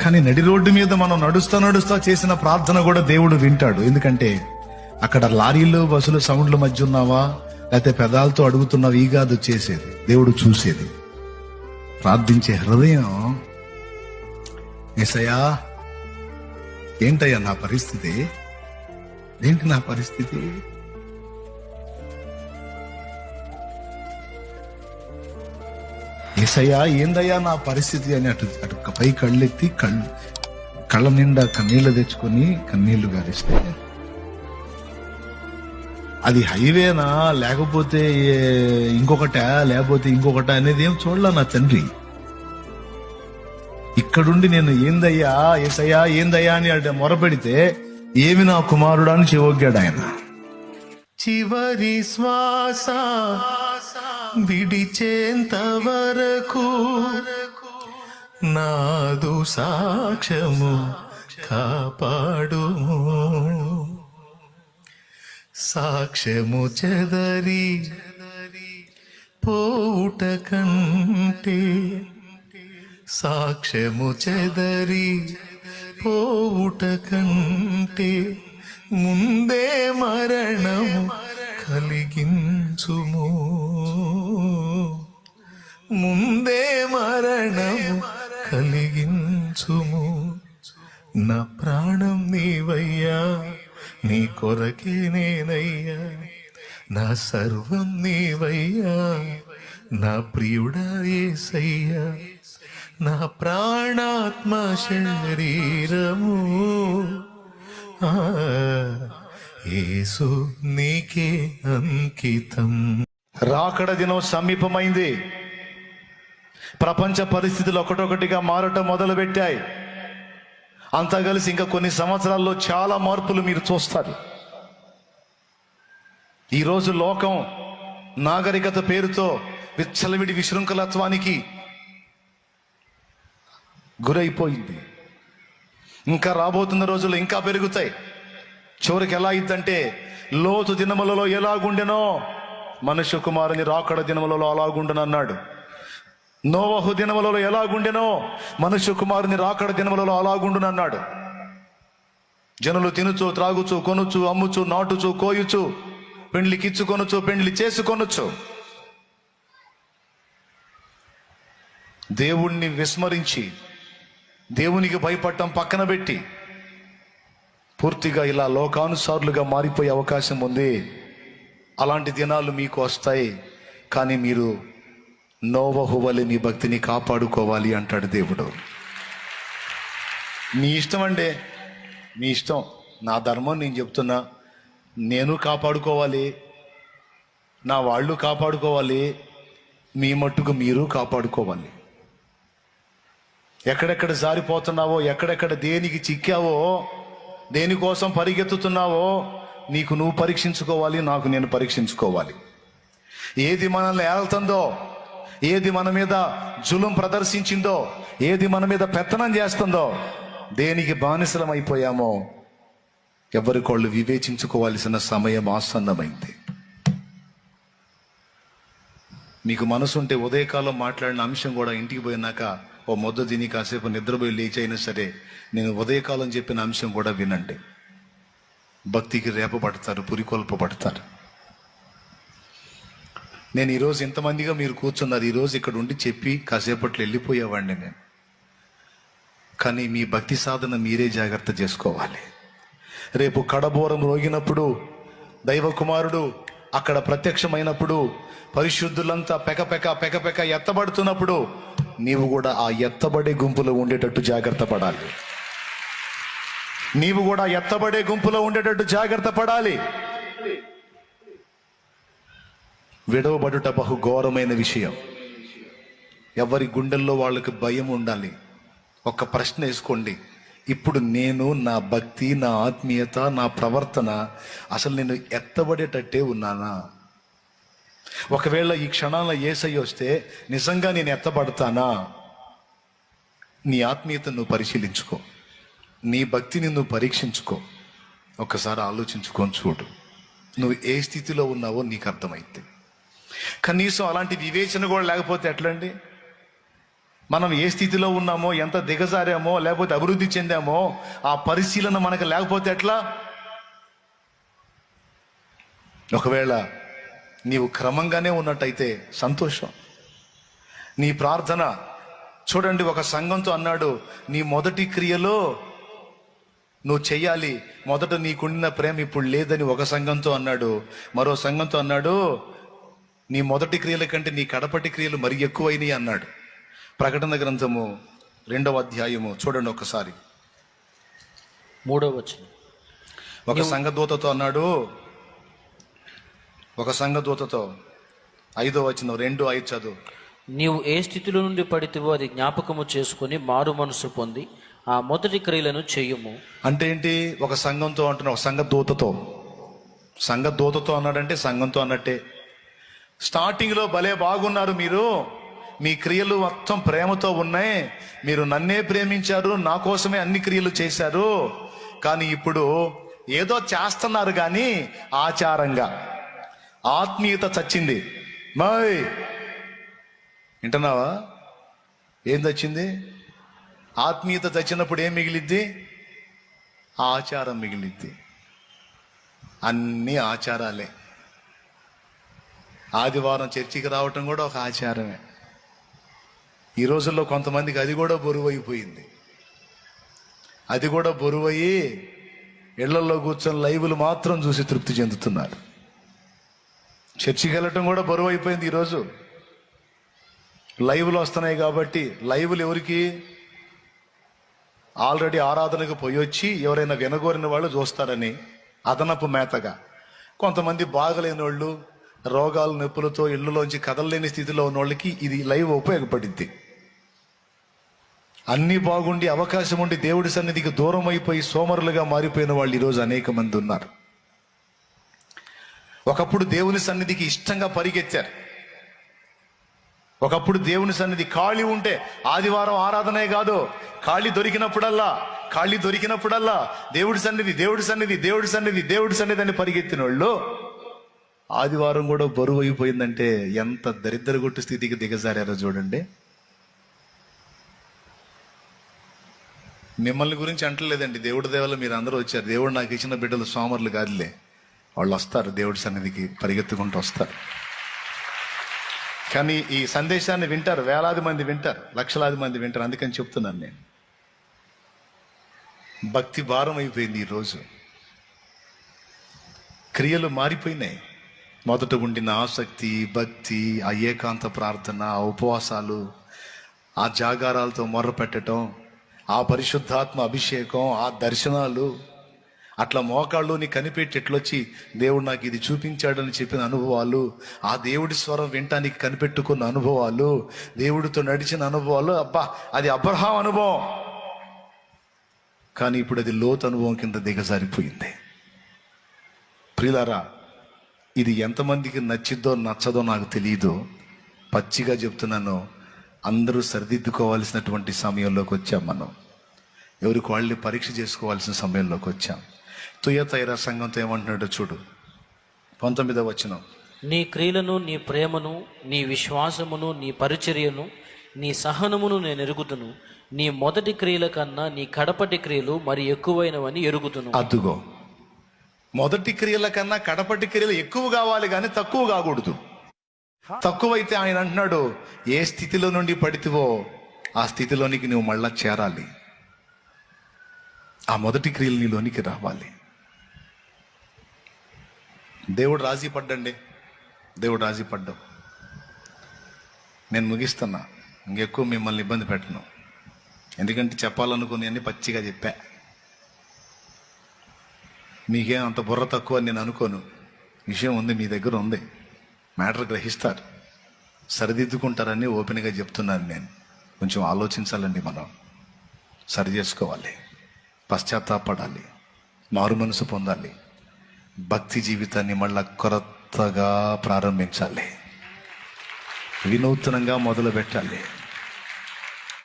కానీ నడి రోడ్డు మీద మనం నడుస్తా నడుస్తా చేసిన ప్రార్థన కూడా దేవుడు వింటాడు. ఎందుకంటే అక్కడ లారీలు బస్సులు సౌండ్ల మధ్య ఉన్నావా? లేకపోతే పెదాలతో అడుగుతున్నావా? ఈ కాదు చేసేది. దేవుడు చూసేది. ప్రార్థించే హృదయం ఏసయ్యా ఏంటయ్యా నా పరిస్థితి? ఏంటి నా పరిస్థితి? ఏసయ్యా ఏందయ్యా నా పరిస్థితి అని అటు అటు పై కళ్ళెత్తి కళ్ళు కళ్ళ నిండా కన్నీళ్ళు తెచ్చుకొని కన్నీళ్ళు గారిస్తే. అది హైవేనా? లేకపోతే ఇంకొకట? లేకపోతే ఇంకొకట అనేది ఏం చూడలే నా తండ్రి. ఇక్కడుండి నేను ఏందయ్యా? ఏసయ్యా ఏందయ్యా అని అంటే మొరపెడితే ఏమి నా కుమారుడా అని చెవొగ్గాడు ఆయన. చివరి శ్వాస విడిచేంత వరకు నాదు సాక్ష్యము కాపాడు సాక్ష్యము చెదరి పోవుట కంటే సాక్ష్యము చెదరి పోవుట కంటే ముందే మరణము కలిగించుము. ముందే మరణము కలిగించుము. నా ప్రాణం నీవయ్యా నీ కొరకే నేనయ్యా. నా సర్వం నీవయ్యా నా ప్రియుడా ఏసయ్యా. నా ప్రాణాత్మ శరీరము ఏసు నీకే అంకితం. రాకడ దినం సమీపమైంది. ప్రపంచ పరిస్థితులు ఒకటొకటిగా మారటం మొదలుపెట్టాయి. అంతా కలిసి ఇంకా కొన్ని సంవత్సరాల్లో చాలా మార్పులు మీరు చూస్తారు. ఈరోజు లోకం నాగరికత పేరుతో విచ్చలవిడి విశృంఖలత్వానికి గురైపోయింది. ఇంకా రాబోతున్న రోజులు ఇంకా పెరుగుతాయి. చివరికి ఎలా అయిందంటే లోతు దినములలో ఎలాగుండెనో మనుష్య కుమారుని రాకడ దినములలో అలాగుండనన్నాడు. నోవహు దినములలో ఎలాగుండెనో మనుష్య కుమారుని రాకడ దినములలో అలాగుండునన్నాడు. జనులు తినుచు త్రాగుచు కొనుచు అమ్ముచు నాటుచు కోయుచు పెండ్లి కిచ్చుకొనుచు పెండ్లి చేసుకొనుచు. దేవుణ్ణి విస్మరించి దేవునికి భయపడటం పక్కన పెట్టి పూర్తిగా ఇలా లోకానుసారులుగా మారిపోయే అవకాశం ఉంది. అలాంటి దినాలు మీకు వస్తాయి. కానీ మీరు నోవహు వలె మీ భక్తిని కాపాడుకోవాలి అంటాడు దేవుడు. మీ ఇష్టం అండి. మీ ఇష్టం. నా ధర్మం నేను చెప్తున్నా. నేను కాపాడుకోవాలి. నా వాళ్ళు కాపాడుకోవాలి. మీ మట్టుకు మీరు కాపాడుకోవాలి. ఎక్కడెక్కడ జారిపోతున్నావో ఎక్కడెక్కడ దేనికి చిక్కావో దేనికోసం పరిగెత్తుతున్నావో నీకు నువ్వు పరీక్షించుకోవాలి నాకు నేను పరీక్షించుకోవాలి. ఏది మనల్ని ఏళ్తుందో ఏది మన మీద జులుం ప్రదర్శించిందో ఏది మన మీద పెత్తనం చేస్తుందో దేనికి బానిసలం అయిపోయామో ఎవరికోళ్ళు వివేచించుకోవాల్సిన సమయం ఆసన్నమైంది. మీకు మనసుంటే ఉదయకాలం మాట్లాడిన అంశం కూడా ఇంటికి పోయినాక ఓ మొద్దు తిని కాసేపు నిద్రపోయి లేచైనా సరే నేను ఉదయకాలం చెప్పిన అంశం కూడా వినండి. భక్తికి రేపబడతారు పురికొల్పబడతారు. నేను ఈరోజు ఇంతమందిగా మీరు కూర్చున్నారు ఈరోజు ఇక్కడ ఉండి చెప్పి కాసేపట్లో వెళ్ళిపోయేవాడిని నేను. కానీ మీ భక్తి సాధన మీరే జాగ్రత్త చేసుకోవాలి. రేపు కడబోరం రోగినప్పుడు దైవకుమారుడు అక్కడ ప్రత్యక్షమైనప్పుడు పరిశుద్ధులంతా పెకపెక పెకపెక ఎత్తబడుతున్నప్పుడు నీవు కూడా ఆ ఎత్తబడే గుంపులో ఉండేటట్టు జాగ్రత్త పడాలి. నీవు కూడా ఎత్తబడే గుంపులో ఉండేటట్టు జాగ్రత్త పడాలి. విడవబడుట బహు ఘోరమైన విషయం. ఎవరి గుండెల్లో వాళ్ళకి భయం ఉండాలి. ఒక ప్రశ్న వేసుకోండి. ఇప్పుడు నేను నా భక్తి నా ఆత్మీయత నా ప్రవర్తన అసలు నేను ఎత్తబడేటట్టే ఉన్నానా? ఒకవేళ ఈ క్షణాల ఏసై వస్తే నిజంగా నేను ఎత్తబడతానా? నీ ఆత్మీయత నువ్వు పరిశీలించుకో. నీ భక్తిని నువ్వు పరీక్షించుకో. ఒకసారి ఆలోచించుకొని చూడు. నువ్వు ఏ స్థితిలో ఉన్నావో నీకు అర్థమైతే. కనీసం అలాంటి వివేచన కూడా లేకపోతే ఎట్లండి? మనం ఏ స్థితిలో ఉన్నామో ఎంత దిగజారామో లేకపోతే అభివృద్ధి చెందామో ఆ పరిశీలన మనకు లేకపోతే ఎట్లా? ఒకవేళ నీవు క్రమంగానే ఉన్నట్టయితే సంతోషం. నీ ప్రార్థన చూడండి ఒక సంఘంతో అన్నాడు నీ మొదటి క్రియలో నువ్వు చెయ్యాలి. మొదట నీకుండిన ప్రేమ ఇప్పుడు లేదని ఒక సంఘంతో అన్నాడు. మరో సంఘంతో అన్నాడు నీ మొదటి క్రియల కంటే నీ కడపటి క్రియలు మరి ఎక్కువైనవి అన్నాడు. ప్రకటన గ్రంథము రెండవ అధ్యాయము. చూడండి ఒకసారి. మూడవ వచనం. ఒక సంఘదూతతో అన్నాడు. ఒక సంఘదూతతో. ఐదో వచ్చిన రెండు ఐదు చదువు. నీవు ఏ స్థితిలో నుండి పడితివో అది జ్ఞాపకము చేసుకొని మారు మనసు పొంది ఆ మొదటి క్రియలను చెయ్యము అంటే ఏంటి? ఒక సంఘంతో అంటున్నా ఒక సంఘ దూతతో సంఘ దూతతో అన్నాడంటే సంఘంతో అన్నట్టే. స్టార్టింగ్లో భలే బాగున్నారు మీరు. మీ క్రియలు మొత్తం ప్రేమతో ఉన్నాయి. మీరు నన్నే ప్రేమించారు నా కోసమే అన్ని క్రియలు చేశారు. కానీ ఇప్పుడు ఏదో చేస్తున్నారు కానీ ఆచారంగా. ఆత్మీయత చచ్చింది. మై. వింటున్నావా? ఏం చచ్చింది? ఆత్మీయత చచ్చినప్పుడు ఏం మిగిలిద్ది? ఆచారం మిగిలిద్ది. అన్ని ఆచారాలే. ఆదివారం చర్చికి రావటం కూడా ఒక ఆచారమే. ఈ రోజుల్లో కొంతమందికి అది కూడా బరువైపోయింది. అది కూడా బరువయ్యి ఇళ్ళలో కూర్చొని లైవ్లు మాత్రం చూసి తృప్తి చెందుతున్నారు. చర్చికి వెళ్ళటం కూడా బరువు అయిపోయింది ఈరోజు లైవ్లు వస్తున్నాయి కాబట్టి లైవ్లు ఎవరికి? ఆల్రెడీ ఆరాధనకు పోయి వచ్చి ఎవరైనా వినగోరిన వాళ్ళు చూస్తారని అదనపు మేతగా. కొంతమంది బాగలేని వాళ్ళు రోగాలు నొప్పులతో ఇళ్ళలోంచి కదలలేని స్థితిలో ఉన్న వాళ్ళకి ఇది లైవ్ ఉపయోగపడింది అన్ని బాగుండి అవకాశం ఉండి దేవుడి సన్నిధికి దూరం అయిపోయి సోమరులుగా మారిపోయిన వాళ్ళు ఈరోజు అనేక మంది ఉన్నారు. ఒకప్పుడు దేవుని సన్నిధికి ఇష్టంగా పరిగెత్తారు. ఒకప్పుడు దేవుని సన్నిధి ఖాళీ ఉంటే ఆదివారం ఆరాధనే కాదు. ఖాళీ దొరికినప్పుడల్లా ఖాళీ దొరికినప్పుడల్లా దేవుడి సన్నిధి దేవుడి సన్నిధి దేవుడి సన్నిధి దేవుడి సన్నిధి అని పరిగెత్తిన వాళ్ళు ఆదివారం కూడా బరువు అయిపోయిందంటే ఎంత దరిద్ర కొట్టు స్థితికి దిగజారారో చూడండి. మిమ్మల్ని గురించి అంటలేదండి. దేవుడి దేవల మీరు అందరూ వచ్చారు. దేవుడు నాకు ఇచ్చిన బిడ్డలు సోమరులు కాదులే. వాళ్ళు వస్తారు దేవుడి సన్నిధికి పరిగెత్తుకుంటూ వస్తారు. కానీ ఈ సందేశాన్ని వింటారు. వేలాది మంది వింటారు. లక్షలాది మంది వింటారు. అందుకని చెప్తున్నాను నేను. భక్తి భారం అయిపోయింది ఈరోజు క్రియలు మారిపోయినాయి. మొదట ఉండిన ఆసక్తి భక్తి ఆ ఏకాంత ప్రార్థన ఆ ఉపవాసాలు ఆ జాగారాలతో మొర్ర పెట్టడం ఆ పరిశుద్ధాత్మ అభిషేకం ఆ దర్శనాలు అట్లా మోకాళ్ళుని కనిపెట్టి ఎట్లొచ్చి దేవుడు నాకు ఇది చూపించాడని చెప్పిన అనుభవాలు ఆ దేవుడి స్వరం వినటానికి కనిపెట్టుకున్న అనుభవాలు దేవుడితో నడిచిన అనుభవాలు అబ్బా అది అబ్రహాం అనుభవం. కానీ ఇప్పుడు అది లోతు అనుభవం కింద దిగజారిపోయింది. ప్రియులారా ఇది ఎంతమందికి నచ్చిద్దో నచ్చదో నాకు తెలియదు పచ్చిగా చెప్తున్నాను అందరూ సరిదిద్దుకోవాల్సినటువంటి సమయంలోకి వచ్చాం మనం. ఎవరికి వాళ్ళని పరీక్ష చేసుకోవాల్సిన సమయంలోకి వచ్చాం. తుయతైర సంఘంతో ఏమంటున్నాడో చూడు. పంతొమ్మిదో వచ్చినాం నీ క్రియలను నీ ప్రేమను నీ విశ్వాసమును నీ పరిచర్యను నీ సహనమును నేను ఎరుగుతును నీ మొదటి క్రియల కన్నా నీ కడపటి క్రియలు మరి ఎక్కువైనవని ఎరుగుతును అద్దుగో మొదటి క్రియల కన్నా కడపటి క్రియలు ఎక్కువ కావాలి కానీ తక్కువ కాకూడదు. తక్కువైతే ఆయన అంటున్నాడు ఏ స్థితిలో నుండి పడితివో ఆ స్థితిలోనికి నువ్వు మళ్ళా చేరాలి. ఆ మొదటి క్రియలు నీలోనికి రావాలి. దేవుడు రాజీ పడ్డండి. దేవుడు రాజీ పడ్డం. నేను ముగిస్తున్నా. ఇంకెక్కువ మిమ్మల్ని ఇబ్బంది పెట్టను. ఎందుకంటే చెప్పాలనుకుని అన్ని పచ్చిగా చెప్పా. మీకేం అంత బుర్ర తక్కువ అని నేను అనుకోను. విషయం ఉంది మీ దగ్గర ఉంది. మ్యాటర్ గ్రహిస్తారు. సరిదిద్దుకుంటారని ఓపెన్గా చెప్తున్నాను నేను. కొంచెం ఆలోచించాలండి మనం. సరి చేసుకోవాలి. పశ్చాత్తాపడాలి. మారు మనసు పొందాలి. భక్తి జీవితాన్ని మళ్ళా కొరతగా ప్రారంభించాలి. వినూత్నంగా మొదలు పెట్టాలి